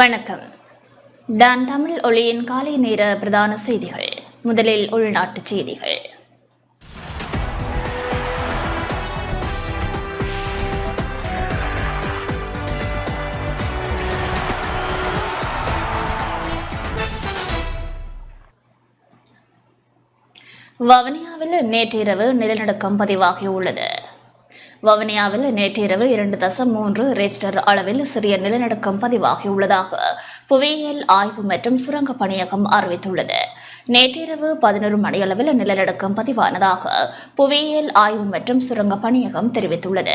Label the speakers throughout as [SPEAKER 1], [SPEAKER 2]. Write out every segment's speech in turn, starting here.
[SPEAKER 1] வணக்கம். டான் தமிழ் ஒளியின் காலை நேர பிரதான செய்திகள். முதலில் உள்நாட்டுச் செய்திகள். வவனியாவில் நேற்றிரவு நிலநடுக்கம் பதிவாகியுள்ளது. வவனியாவில் நேற்றிரவு இரண்டு தசம் மூன்று ரெஸ்டர் அளவில் சிறிய நிலநடுக்கம் பதிவாகியுள்ளதாக புவியியல் ஆய்வு மற்றும் சுரங்க பணியகம் அறிவித்துள்ளது. நேற்றிரவு பதினொரு மணியளவில் நிலநடுக்கம் பதிவானதாக புவியியல் ஆய்வு மற்றும் சுரங்க பணியகம் தெரிவித்துள்ளது.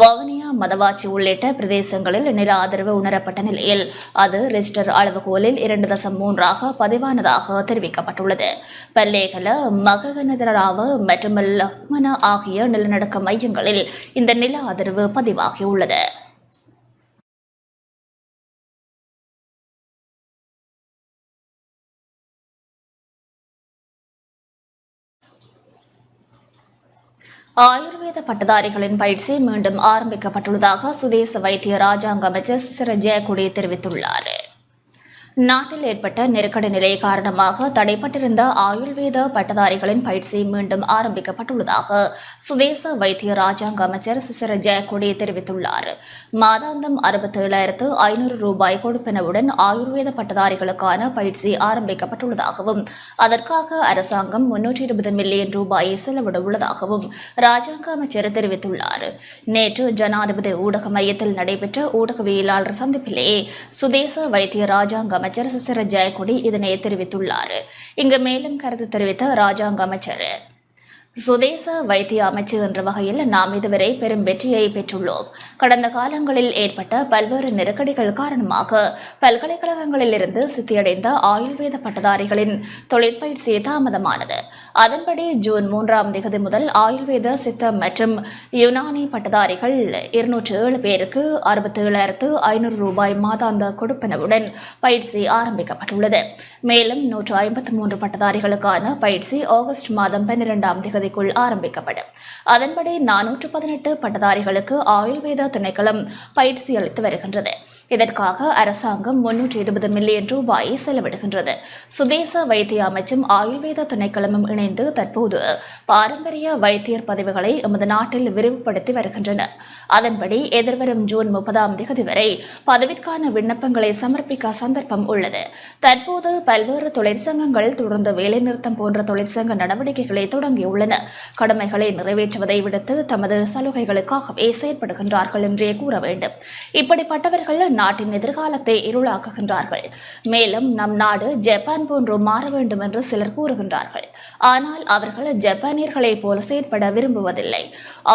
[SPEAKER 1] வவுனியா மதவாச்சி உள்ளிட்ட பிரதேசங்களில் நில ஆதரவு உணரப்பட்ட நிலையில் அது ரிஜிஸ்டர் அளவுகோலில் இரண்டு தசம் மூன்றாக பதிவானதாக தெரிவிக்கப்பட்டுள்ளது. பல்லேகல மககனதராவ மற்றும் லக்மன ஆகிய நிலநடுக்க மையங்களில் இந்த நில ஆதரவு பதிவாகியுள்ளது. ஆயுர்வேத பட்டதாரிகளின் பயிற்சி மீண்டும் ஆரம்பிக்கப்பட்டுள்ளதாக சுதேச வைத்திய ராஜாங்க அமைச்சர் சிற ஜெயக்குடி தெரிவித்துள்ளார். நாட்டில் ஏற்பட்ட நெருக்கடி நிலை காரணமாக தடைப்பட்டிருந்த ஆயுர்வேத பட்டதாரிகளின் பயிற்சி மீண்டும் ஆரம்பிக்கப்பட்டுள்ளதாக சுதேச வைத்திய ராஜாங்க அமைச்சர் சிசிர ஜெயக்கொடி தெரிவித்துள்ளார். மாதாந்தம் அறுபத்தி ஏழாயிரத்து ஐநூறு ரூபாய் கொடுப்பனவுடன் ஆயுர்வேத பட்டதாரிகளுக்கான பயிற்சி ஆரம்பிக்கப்பட்டுள்ளதாகவும் அதற்காக அரசாங்கம் முன்னூற்றி இருபது மில்லியன் ரூபாயை செலவிட உள்ளதாகவும் ராஜாங்க அமைச்சர் தெரிவித்துள்ளார். நேற்று ஜனாதிபதி ஊடக மையத்தில் நடைபெற்ற ஊடகவியலாளர் சந்திப்பிலேயே சுதேச வைத்திய ராஜாங்க அமைச்சர் சிசிர ஜெயக்குடி இதனை தெரிவித்துள்ளார். இங்கு மேலும் கருத்து தெரிவித்த ராஜாங்க அமைச்சர் சுதேச வைத்திய அமைச்சு என்ற வகையில் நாம் இதுவரை பெரும் வெற்றியை பெற்றுள்ளோம். கடந்த காலங்களில் ஏற்பட்ட பல்வேறு நெருக்கடிகள் காரணமாக பல்கலைக்கழகங்களிலிருந்து சித்தியடைந்த ஆயுர்வேத பட்டதாரிகளின் தொழிற்பயிற்சி தாமதமானது. அதன்படி ஜூன் மூன்றாம் தேதி முதல் ஆயுர்வேத சித்தம் மற்றும் யுனானி பட்டதாரிகள் இருநூற்று ஏழு பேருக்கு அறுபத்தி ஏழாயிரத்து ஐநூறு ரூபாய் மாதாந்த கொடுப்பனவுடன் பயிற்சி ஆரம்பிக்கப்பட்டுள்ளது. மேலும் நூற்று ஐம்பத்தி மூன்று பட்டதாரிகளுக்கான பயிற்சி ஆகஸ்ட் மாதம் பன்னிரெண்டாம் தேதிக்குள் ஆரம்பிக்கப்படும். அதன்படி நானூற்று பதினெட்டு பட்டதாரிகளுக்கு ஆயுர்வேத திணைக்களம் பயிற்சி அளித்து வருகின்றது. இதற்காக அரசாங்கம் முன்னூற்றி இருபது மில்லியன் ரூபாயை செலவிடுகின்றது. சுதேச வைத்திய அமைச்சும் ஆயுர்வேத திணைக்களமும் இணைந்து தற்போது பாரம்பரிய வைத்தியர் பதவிகளை எமது நாட்டில் விரிவுபடுத்தி வருகின்றன. அதன்படி எதிர்வரும் ஜூன் முப்பதாம் தேதி வரை பதவிக்கான விண்ணப்பங்களை சமர்ப்பிக்க சந்தர்ப்பம் உள்ளது. தற்போது பல்வேறு தொழிற்சங்கங்கள் தொடர்ந்து வேலைநிறுத்தம் போன்ற தொழிற்சங்க நடவடிக்கைகளை தொடங்கியுள்ளன. கடமைகளை நிறைவேற்றுவதை விடுத்து தமது சலுகைகளுக்காகவே செயற்படுகின்றார்கள் என்றே கூற வேண்டும். இப்படிப்பட்டவர்கள் நாட்டின் எதிர்காலத்தை இருளாக்குகின்றார்கள். மேலும் நம் நாடு ஜப்பான் போன்று மாற வேண்டும் என்று சிலர் கூறுகின்றார்கள். ஆனால் அவர்கள் ஜப்பானியர்களைப் போல செயற்பட விரும்புவதில்லை.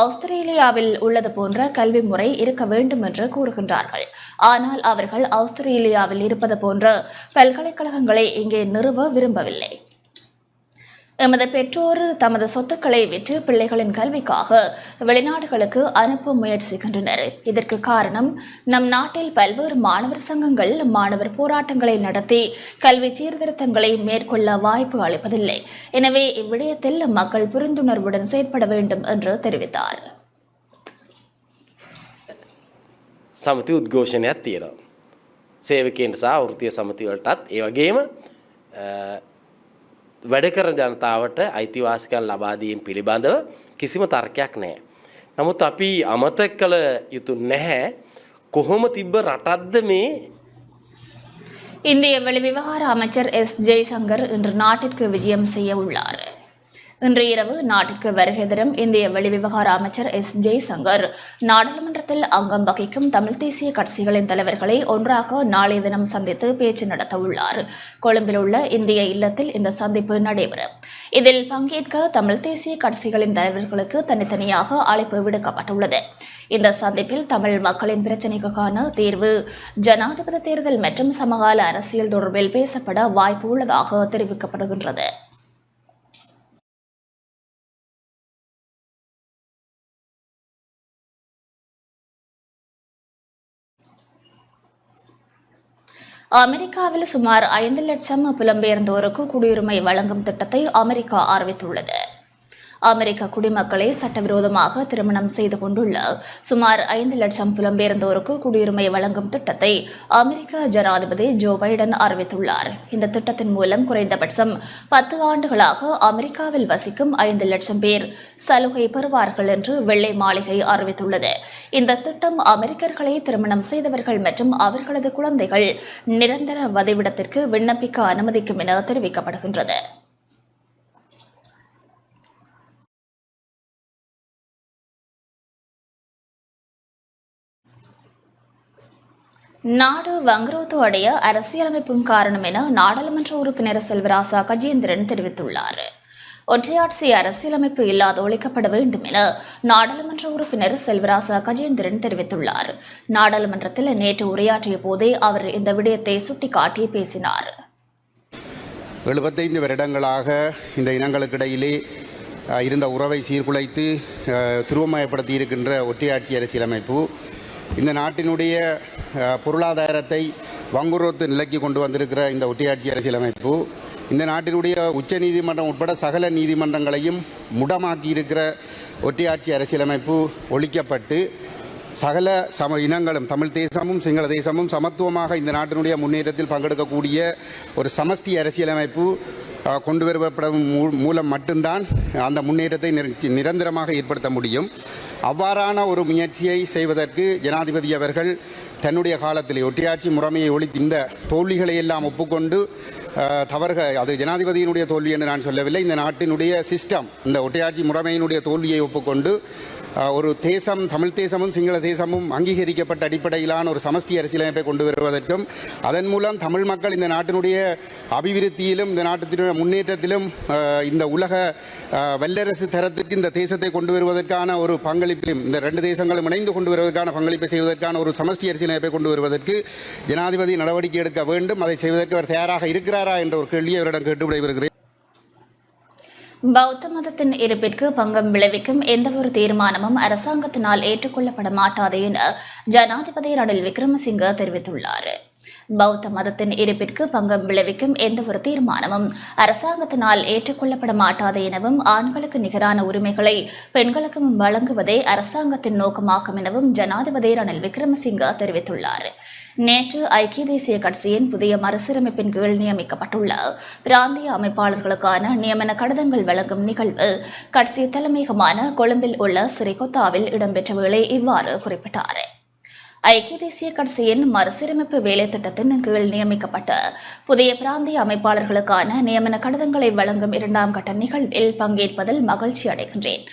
[SPEAKER 1] ஆஸ்திரேலியாவில் உள்ளது போன்ற கல்வி முறை இருக்க வேண்டும் என்று கூறுகின்றார்கள். ஆனால் அவர்கள் ஆஸ்திரேலியாவில் இருப்பது போன்ற பல்கலைக்கழகங்களை இங்கே நிறுவ விரும்பவில்லை. எமது பெற்றோர் தமது சொத்துக்களை விற்று பிள்ளைகளின் கல்விக்காக வெளிநாடுகளுக்கு அனுப்ப முயற்சிக்கின்றனர் இதற்கு காரணம் நம் நாட்டில் பல்வேறு மாணவர் சங்கங்கள் மாணவர் போராட்டங்களை நடத்தி கல்வி சீர்திருத்தங்களை மேற்கொள்ள வாய்ப்பு அளிப்பதில்லை எனவே இவ்விடயத்தில் மக்கள் புரிந்துணர்வுடன் செயற்பட வேண்டும் என்று தெரிவித்தார்
[SPEAKER 2] සමති උද්ඝෝෂණයක් තියෙනවා. සේවකයන්ට සහ වෘතිය සමතිවලටත් ඒ වගේම වැඩ කරන ජනතාවට අයිතිවාසිකම් ලබා දීම පිළිබඳව කිසිම තර්කයක් නැහැ. නමුත් අපි අමතක කළ යුතු නැහැ කොහොම තිබ්බ රටක්ද මේ
[SPEAKER 1] இந்திய வெளிவிவகார அமைச்சர் எஸ் ஜெய்சங்கர் இன்று நாட்டிற்கு விஜயம் செய்ய உள்ளார் இன்று இரவு நாட்டிற்கு வருகை தரும் இந்திய வெளிவிவகார அமைச்சர் எஸ் ஜெய்சங்கர். நாடாளுமன்றத்தில் அங்கம் வகிக்கும் தமிழ் தேசிய கட்சிகளின் தலைவர்களை ஒன்றாக நாளைய தினம் சந்தித்து பேச்சு நடத்த உள்ளார். கொழும்பில் உள்ள இந்திய இல்லத்தில் இந்த சந்திப்பு நடைபெறும். இதில் பங்கேற்க தமிழ் தேசிய கட்சிகளின் தலைவர்களுக்கு தனித்தனியாக அழைப்பு விடுக்கப்பட்டுள்ளது. இந்த சந்திப்பில் தமிழ் மக்களின் பிரச்சினைக்கான தீர்வு ஜனாதிபதி தேர்தல் மற்றும் சமகால அரசியல் தொடர்பில் பேசப்பட வாய்ப்பு உள்ளதாக தெரிவிக்கப்படுகின்றது. அமெரிக்காவில் சுமார் ஐந்து லட்சம் புலம்பெயர்ந்தோருக்கு குடியுரிமை வழங்கும் திட்டத்தை அமெரிக்கா அறிவித்துள்ளது. அமெரிக்க குடிமக்களை சட்டவிரோதமாக திருமணம் செய்து கொண்டுள்ள சுமார் ஐந்து லட்சம் புலம்பெயர்ந்தோருக்கு குடியுரிமை வழங்கும் திட்டத்தை அமெரிக்க ஜனாதிபதி ஜோ பைடன் அறிவித்துள்ளார். இந்த திட்டத்தின் மூலம் குறைந்தபட்சம் பத்து ஆண்டுகளாக அமெரிக்காவில் வசிக்கும் ஐந்து லட்சம் பேர் சலுகை பெறுவார்கள் என்று வெள்ளை மாளிகை அறிவித்துள்ளது. இந்த திட்டம் அமெரிக்கர்களை திருமணம் செய்தவர்கள் மற்றும் அவர்களது குழந்தைகள் நிரந்தர வதிவிடத்திற்கு விண்ணப்பிக்க அனுமதிக்கும் என தெரிவிக்கப்படுகின்றது. நாடு வங்குரோத்து அடைய அரசியலமைப்பும் காரணம் என நாடாளுமன்ற உறுப்பினர் செல்வராசா கஜேந்திரன் தெரிவித்துள்ளார். ஒற்றையாட்சி அரசியலமைப்பு இல்லாது ஒழிக்கப்பட வேண்டும் என நாடாளுமன்ற உறுப்பினர் செல்வராசா கஜேந்திரன் தெரிவித்துள்ளார். நாடாளுமன்றத்தில் நேற்று உரையாற்றிய போதே அவர் இந்த விடயத்தை சுட்டிக்காட்டி பேசினார்.
[SPEAKER 3] எழுபத்தைந்து வருடங்களாக இந்த இனங்களுக்கிடையிலே இருந்த உறவை சீர்குலைத்து துருவமயப்படுத்தி இருக்கின்ற ஒற்றையாட்சி அரசியலமைப்பு இந்த நாட்டினுடைய பொருளாதாரத்தை வங்குரோத்து நிலைக்கு கொண்டு வந்திருக்கிற இந்த ஒட்டியாட்சி அரசியலமைப்பு இந்த நாட்டினுடைய உச்ச நீதிமன்றம் உட்பட சகல நீதிமன்றங்களையும் முடமாக்கி இருக்கிற ஒற்றையாட்சி அரசியலமைப்பு ஒழிக்கப்பட்டு சகல சம இனங்களும் தமிழ் தேசமும் சிங்கள தேசமும் சமத்துவமாக இந்த நாட்டினுடைய முன்னேற்றத்தில் பங்கெடுக்கக்கூடிய ஒரு சமஷ்டி அரசியலமைப்பு கொண்டு வருவப்படும் மூ- மூலம் மட்டும்தான் அந்த முன்னேற்றத்தை நிர- நிரந்தரமாக ஏற்படுத்த முடியும். அவ்வாறான ஒரு முயற்சியை செய்வதற்கு ஜனாதிபதி அவர்கள் தன்னுடைய காலத்தில் ஒட்டியாட்சி முறைமையை ஒழித்து இந்த தோல்விகளை எல்லாம் ஒப்புக்கொண்டு தவறுகள் அது ஜனாதிபதியினுடைய தோல்வி என்று நான் சொல்லவில்லை. இந்த நாட்டினுடைய சிஸ்டம் இந்த ஒட்டியாட்சி முறைமையினுடைய தோல்வியை ஒப்புக்கொண்டு ஒரு தேசம் தமிழ் தேசமும் சிங்கள தேசமும் அங்கீகரிக்கப்பட்ட அடிப்படையிலான ஒரு சமஷ்டி அரசியலமைப்பை கொண்டு வருவதற்கும் அதன் மூலம் தமிழ் மக்கள் இந்த நாட்டினுடைய அபிவிருத்தியிலும் இந்த நாட்டினுடைய முன்னேற்றத்திலும் இந்த உலக வல்லரசு தரத்திற்கு இந்த தேசத்தை கொண்டு வருவதற்கான ஒரு பங்களிப்பையும் இந்த ரெண்டு தேசங்களும் இணைந்து கொண்டு வருவதற்கான பங்களிப்பை செய்வதற்கான ஒரு சமஷ்டி அரசியலமைப்பை கொண்டு வருவதற்கு ஜனாதிபதி நடவடிக்கை எடுக்க வேண்டும். அதை செய்வதற்கு அவர் தயாராக இருக்கிறாரா என்ற ஒரு கேள்வியை அவரிடம் கேட்டு விடைபெறுகிறேன்.
[SPEAKER 1] பௌத்த மதத்தின் இருப்பிற்கு பங்கம் விளைவிக்கும் எந்தவொரு தீர்மானமும் அரசாங்கத்தினால் ஏற்றுக்கொள்ளப்பட மாட்டாது என ஜனாதிபதி ரணில் விக்ரமசிங்க தெரிவித்துள்ளார். பௌத்த மதத்தின் இருப்பிற்கு பங்கம் விளைவிக்கும் எந்த ஒரு தீர்மானமும் அரசாங்கத்தினால் ஏற்றுக்கொள்ளப்பட மாட்டாது எனவும் ஆண்களுக்கு நிகரான உரிமைகளை பெண்களுக்கும் வழங்குவதே அரசாங்கத்தின் நோக்கமாகும் எனவும் ஜனாதிபதி ரணில் விக்ரமசிங்க தெரிவித்துள்ளார். நேற்று ஐக்கிய தேசிய கட்சியின் புதிய மறுசீரமைப்பின் கீழ் நியமிக்கப்பட்டுள்ள பிராந்திய அமைப்பாளர்களுக்கான நியமன கடிதங்கள் வழங்கும் நிகழ்வு கட்சி தலைமையகமான கொழும்பில் உள்ள சிறிகொத்தாவில் இடம்பெற்ற வேளை இவ்வாறு குறிப்பிட்டார். ஐக்கிய தேசிய கட்சியின் மறுசீரமைப்பு வேலை திட்டத்தின் கீழ் நியமிக்கப்பட்ட புதிய பிராந்திய அமைப்பாளர்களுக்கான நியமன கடிதங்களை வழங்கும் இரண்டாம் கட்ட நிகழ்வில் பங்கேற்பதில் மகிழ்ச்சி அடைகின்றேன்.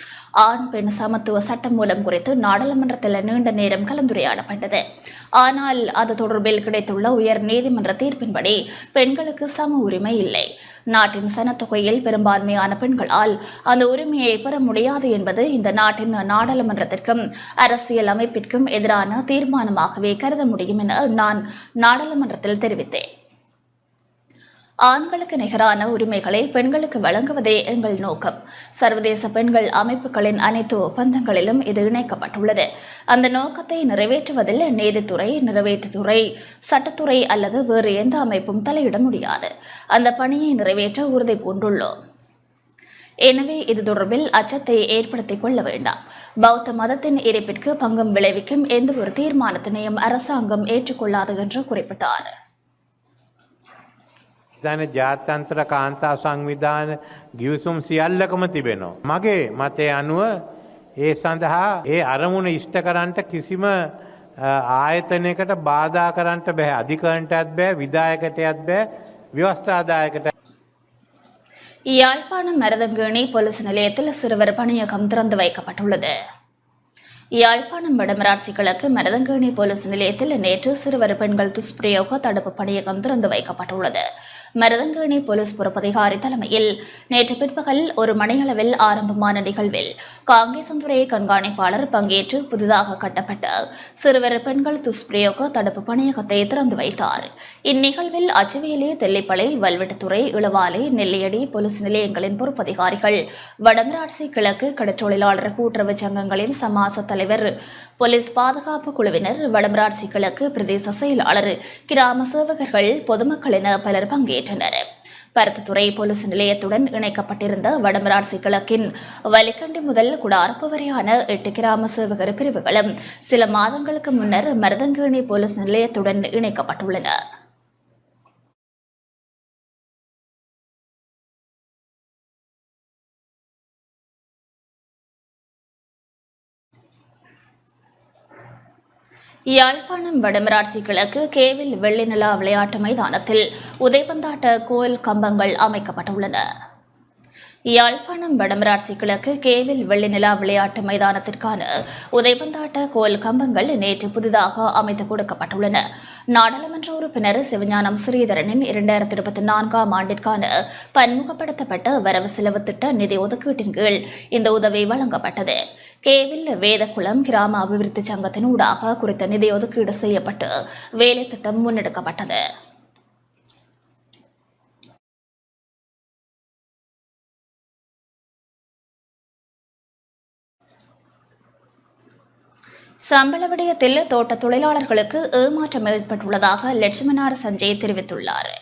[SPEAKER 1] ஆண் பெண் சமத்துவ சட்டம் மூலம் குறித்து நாடாளுமன்றத்தில் நீண்ட நேரம் கலந்துரையாடப்பட்டது. ஆனால் அது தொடர்பில் கிடைத்துள்ள உயர் நீதிமன்ற தீர்ப்பின்படி பெண்களுக்கு சம உரிமை இல்லை. நாட்டின் சனத்தொகையில் பெரும்பான்மையான பெண்களால் அந்த உரிமையை பெற முடியாது என்பது இந்த நாட்டின் நாடாளுமன்றத்திற்கும் அரசியல் அமைப்பிற்கும் எதிரான தீர்மானமாகவே கருத முடியும் என நான் நாடாளுமன்றத்தில் தெரிவித்தேன். ஆண்களுக்கு நிகரான உரிமைகளை பெண்களுக்கு வழங்குவதே எங்கள் நோக்கம். சர்வதேச பெண்கள் அமைப்புகளின் அனைத்து ஒப்பந்தங்களிலும் இது இணைக்கப்பட்டுள்ளது. அந்த நோக்கத்தை நிறைவேற்றுவதில் நீதித்துறை நிறைவேற்றுத்துறை சட்டத்துறை அல்லது வேறு எந்த அமைப்பும் தலையிட முடியாது. அந்த பணியை நிறைவேற்ற உறுதி பூண்டுள்ளோம். எனவே இது தொடர்பில் அச்சத்தை ஏற்படுத்திக் கொள்ள வேண்டாம். பௌத்த மதத்தின் இருப்பிற்கு பங்கம் விளைவிக்கும் எந்த ஒரு தீர்மானத்தினையும் அரசாங்கம் ஏற்றுக்கொள்ளாது என்று குறிப்பிட்டார்.
[SPEAKER 4] දැන ජාත්‍යන්තර කාන්තා සංවිධාන ගිවිසුම් සියල්ලකම තිබෙනවා. මගේ මතය අනුව ඒ සඳහා ඒ අරමුණ ඉෂ්ට කරන්ට කිසිම අ, ආයතනයකට බාධා කරන්ට බැහැ අධිකරන්ටත් බෑ විදායකටයත් බෑ ව්‍යවස්ථාදායකට
[SPEAKER 1] யாழ்ப்பாணம் மருதங்கேணி போலீஸ் நிலையத்தில் சிறுவர் பணியகம் திறந்து வைக்கப்பட்டுள்ளது யாழ்ப்பாணம் வடமராட்சி கிழக்கு மருதங்கேணி போலீஸ் நிலையத்தில் நேற்று சிறுவர் பெண்கள் துஷ்பிரயோக தடுப்பு பணியகம் திறந்து வைக்கப்பட்டுள்ளது மருதங்கேணி போலீஸ் பொறுப்பதிகாரி தலைமையில். நேற்று பிற்பகல் ஒரு மணியளவில் ஆரம்பமான நிகழ்வில் காங்கேசந்துறை கண்காணிப்பாளர் பங்கேற்று புதிதாக கட்டப்பட்ட சிறுவர் பெண்கள் துஷ்பிரயோக தடுப்பு பணியகத்தை திறந்து வைத்தார். இந்நிகழ்வில் அச்சுவேலி தெல்லிப்பளை வல்வெட்டுத்துறை இளவாலை நெல்லியடி போலீஸ் நிலையங்களின் பொறுப்பதிகாரிகள் வடமராட்சி கிழக்கு கடற்றொழிலாளர் கூட்டுறவு சங்கங்களின் சமாச தலைவர் போலீஸ் பாதுகாப்பு குழுவினர் வடமராட்சி கிழக்கு பிரதேச செயலாளர் கிராம சேவகர்கள் பொதுமக்கள் என பலர் பங்கேற்றனர் பருத்தித்துறை போலீஸ் நிலையத்துடன் இணைக்கப்பட்டிருந்த வடமராட்சி கிழக்கின் வலிக்கண்டி முதல் குடாரப்பு வரையான எட்டு கிராம சேவகர் பிரிவுகளும் சில மாதங்களுக்கு முன்னர் மருதங்கேணி போலீஸ் நிலையத்துடன் இணைக்கப்பட்டுள்ளன. யாழ்ப்பாணம் வடமராட்சி கிழக்கு கேவில் வெள்ளிநிலா விளையாட்டு மைதானத்தில் உதைபந்தாட்ட கோயில் கம்பங்கள் அமைக்கப்பட்டுள்ளன. யாழ்ப்பாணம் வடமராட்சி கிழக்கு கேவில் வெள்ளிநிலா விளையாட்டு மைதானத்திற்கான உதைபந்தாட்ட கோல் கம்பங்கள் நேற்று புதிதாக அமைத்து கொடுக்கப்பட்டுள்ளன. நாடாளுமன்ற உறுப்பினர் சிவஞானம் ஸ்ரீதரனின் இரண்டாயிரத்தி இருபத்தி நான்காம் ஆண்டிற்கான பன்முகப்படுத்தப்பட்ட வரவு செலவு திட்ட நிதி ஒதுக்கீட்டின் கீழ் இந்த உதவி வழங்கப்பட்டது. கேவில் வேதகுளம் கிராம அபிவிருத்தி சங்கத்தின் ஊடாக குறித்த நிதி ஒதுக்கீடு செய்யப்பட்டு வேலை திட்டம் முன்னெடுக்கப்பட்டது. சம்பள விடயத்தில் தோட்ட தொழிலாளர்களுக்கு ஏமாற்றம் ஏற்பட்டுள்ளதாக லட்சுமணார சஞ்சய் தெரிவித்துள்ளார்.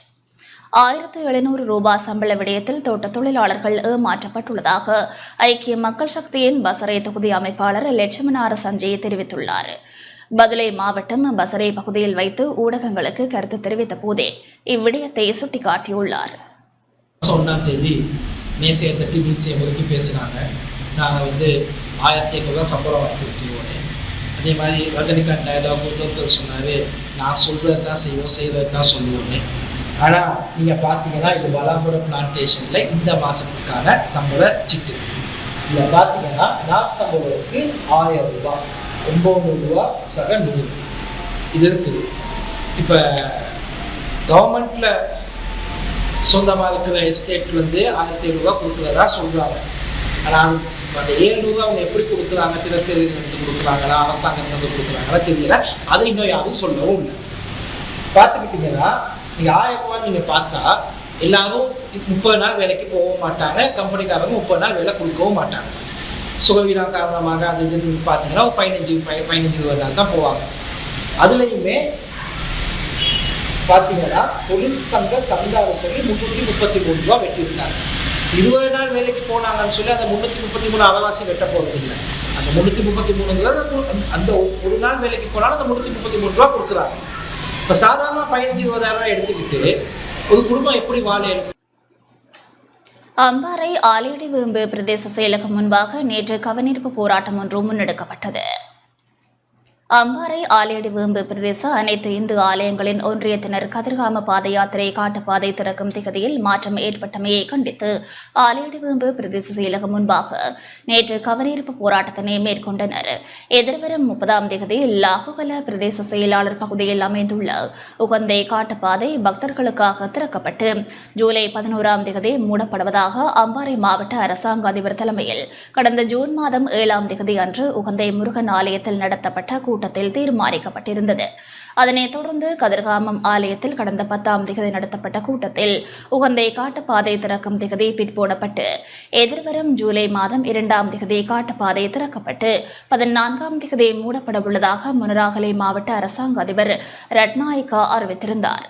[SPEAKER 1] ஆயிரத்து எழுநூறு ரூபாய் சம்பள விடயத்தில் தோட்ட தொழிலாளர்கள் ஏமாற்றப்பட்டுள்ளதாக ஐக்கிய மக்கள் சக்தியின் பசறை தொகுதி அமைப்பாளர் லட்சுமணார சஞ்சய் தெரிவித்துள்ளார். பதுளை மாவட்டம் பசறை பகுதியில் வைத்து ஊடகங்களுக்கு கருத்து தெரிவித்த போதே இவ்விடயத்தை சுட்டிக்காட்டியுள்ளார்.
[SPEAKER 5] மாதம் ஒன்றாம் தேதி மேசையை தட்டி மீசையை முறுக்கி பேசினாங்க. நாங்கள் வந்து ஆயிரத்தி ஐநூறுரூவா சம்பளம் வாங்கி விட்டுருவோம் அதே மாதிரி ரஜினிகாந்த் டயலாக் இன்னொருத்தர் சொன்னார் நான் சொல்கிறது தான் செய்வோம் செய்கிறது தான் சொல்லுவோன்னு ஆனால் நீங்கள் பார்த்தீங்கன்னா இது வலாம்புர பிளான்டேஷனில் இந்த மாதத்துக்கான சம்பள சிட்டு. இதில் பார்த்தீங்கன்னா நாட் சம்பளத்துக்கு ஆயிரம் ரூபா ஒம்பது ரூபா சக நூறு. இது இருக்குது. இப்போ கவர்மெண்ட்டில் சொந்தமாக இருக்கிற எஸ்டேட் வந்து ஆயிரத்தி ஐநூறுரூவா கொடுக்குறதா சொல்கிறாங்க ஆனால் அந்த ஏழு ரூபா அவங்க எப்படி கொடுக்குறாங்க? தினசரிலிருந்து கொடுக்குறாங்களா? அரசாங்கத்திலிருந்து கொடுக்குறாங்களா? தெரியல. அதை இன்னும் யாரும் சொல்லவும் இல்லை. பார்த்துக்கிட்டிங்கன்னா நீங்கள் நீங்கள் பார்த்தா எல்லாரும் முப்பது நாள் வேலைக்கு போகவும் மாட்டாங்க கம்பெனிக்காரங்க முப்பது நாள் வேலை கொடுக்கவும் மாட்டாங்க. சுகவீனம் காரணமாக அது இதுன்னு பார்த்தீங்கன்னா ஒரு பதினஞ்சு பதினஞ்சு இருபது நாள் தான் போவாங்க. அதுலேயுமே பார்த்தீங்கன்னா தொழிற்சங்க சந்தாவை சொல்லி முந்நூற்றி முப்பத்தி மூணு ரூபா வெட்டியிருக்காங்க. இருபது நாள் வேலைக்கு போனாங்கன்னு சொல்லி அந்த முந்நூற்றி முப்பத்தி மூணு அவகாசம் வெட்ட போகிறது இல்லை அந்த முந்நூற்றி முப்பத்தி மூணுங்கிறது அந்த- அந்த ஒரு நாள் வேலைக்கு போனாலும் அந்த முந்நூற்றி முப்பத்தி மூணு ரூபா கொடுக்குறாங்க. இப்போ சாதாரண பதினஞ்சு இருபதாயிரம் எடுத்துக்கிட்டு ஒரு குடும்பம் எப்படி வாழ
[SPEAKER 1] அம்பாறை ஆலையடி வேம்பு பிரதேச செயலகம் முன்பாக நேற்று கவனிப்பு போராட்டம் ஒன்று முன்னெடுக்கப்பட்டது. அம்பாறை ஆலையடி வேம்பு பிரதேச அனைத்து இந்து ஆலயங்களின் ஒன்றியத்தினர் கதிர்காம பாத யாத்திரை காட்டுப்பாதை திறக்கும் திகதியில் மாற்றம் ஏற்பட்டமையை கண்டித்து ஆலையடி வேம்பு பிரதேச செயலகம் முன்பாக நேற்று கவனீர்ப்பு போராட்டத்தினை மேற்கொண்டனர். எதிர்வரும் முப்பதாம் திகதி லாகுகல பிரதேச செயலாளர் பகுதியில் அமைந்துள்ள உகந்தை காட்டுப்பாதை பக்தர்களுக்காக திறக்கப்பட்டு ஜூலை பதினோராம் திகதி மூடப்படுவதாக அம்பாறை மாவட்ட அரசாங்க அதிபர் தலைமையில் கடந்த ஜூன் மாதம் ஏழாம் திகதி அன்று உகந்தை முருகன் ஆலயத்தில் நடத்தப்பட்ட கூட்டத்தில் தீர்மானிக்கப்பட்டிருந்தது. அதனைத் தொடர்ந்து கதிர்காமம் ஆலயத்தில் கடந்த பத்தாம் திகதி நடத்தப்பட்ட கூட்டத்தில் உகந்தை காட்டுப்பாதை திறக்கும் திகதி பிற்போடப்பட்டு எதிர்வரும் ஜூலை மாதம் இரண்டாம் திகதி காட்டுப்பாதை திறக்கப்பட்டு பதினான்காம் திகதி மூடப்பட உள்ளதாக முனராகலை மாவட்ட அரசாங்க அதிபர் ரட்நாயக்கா அறிவித்திருந்தார்.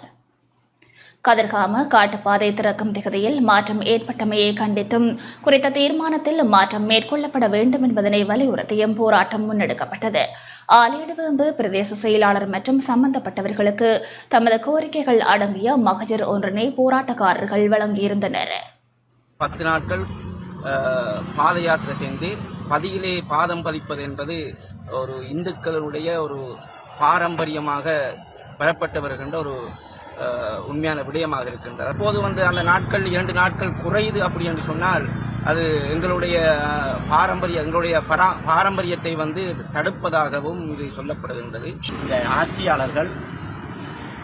[SPEAKER 1] கதிர்காம காட்டுப்பாதை திறக்கும் திகதியில் மாற்றம் ஏற்பட்டமையை கண்டித்தும் குறித்த தீர்மானத்தில் மாற்றம் மேற்கொள்ளப்பட வேண்டும் என்பதனை வலியுறுத்தியும் போராட்டம் முன்னெடுக்கப்பட்டது. ஆலையிடுவேம்பு பிரதேச செயலாளர் மற்றும் சம்பந்தப்பட்டவர்களுக்கு தமது கோரிக்கைகள் அடங்கிய மகஜர் ஒன்றினை போராட்டக்காரர்கள் வழங்கியிருந்தனர்.
[SPEAKER 6] பத்து நாட்கள் பாத யாத்திரை செய்து பதியிலே பாதம் பதிப்பது என்பது ஒரு இந்துக்களுடைய ஒரு பாரம்பரியமாக பெறப்பட்டு வருகின்ற ஒரு உண்மையான விடயமாக இருக்கின்றது. அப்போது வந்து அந்த நாட்கள் இரண்டு நாட்கள் குறையுது அப்படி என்று சொன்னால் அது எங்களுடைய பாரம்பரிய எங்களுடைய பரா- பாரம்பரியத்தை வந்து தடுப்பதாகவும் இது சொல்லப்படுகின்றது.
[SPEAKER 7] இந்த ஆட்சியாளர்கள்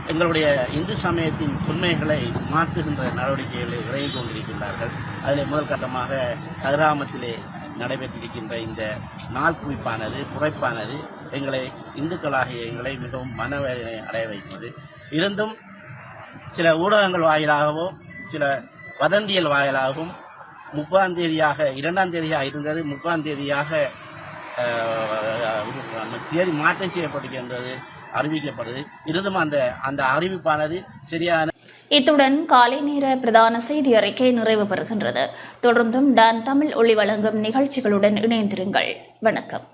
[SPEAKER 7] எங்களுடைய இந்து சமயத்தின் உண்மைகளை மாற்றுகின்ற நடவடிக்கைகளை விரைந்து கொண்டிருக்கின்றார்கள். அதில் முதல் கட்டமாக கதிராமத்திலே நடைபெற்றிருக்கின்ற இந்த நாள் குவிப்பானது குறைப்பானது எங்களை இந்துக்களாகிய எங்களை மிகவும் மனவேதனை அடைய வைக்கிறது. இருந்தும் சில ஊடகங்கள் வாயிலாகவும் சில வதந்தியல் வாயிலாகவும் முப்பதாம் தேதியாக இரண்டாம் தேதியாக இருந்தது. முப்பதாம் தேதியாக தேதி மாற்றம் செய்யப்பட்டிருக்கின்றது அறிவிக்கப்படுது. இருந்தும் அந்த அந்த அறிவிப்பானது சரியான
[SPEAKER 1] இத்துடன் காலை நேர பிரதான செய்தி அறிக்கை நிறைவு பெறுகின்றது. தொடர்ந்தும் டான் தமிழ் ஒளி வழங்கும் நிகழ்ச்சிகளுடன் இணைந்திருங்கள். வணக்கம்.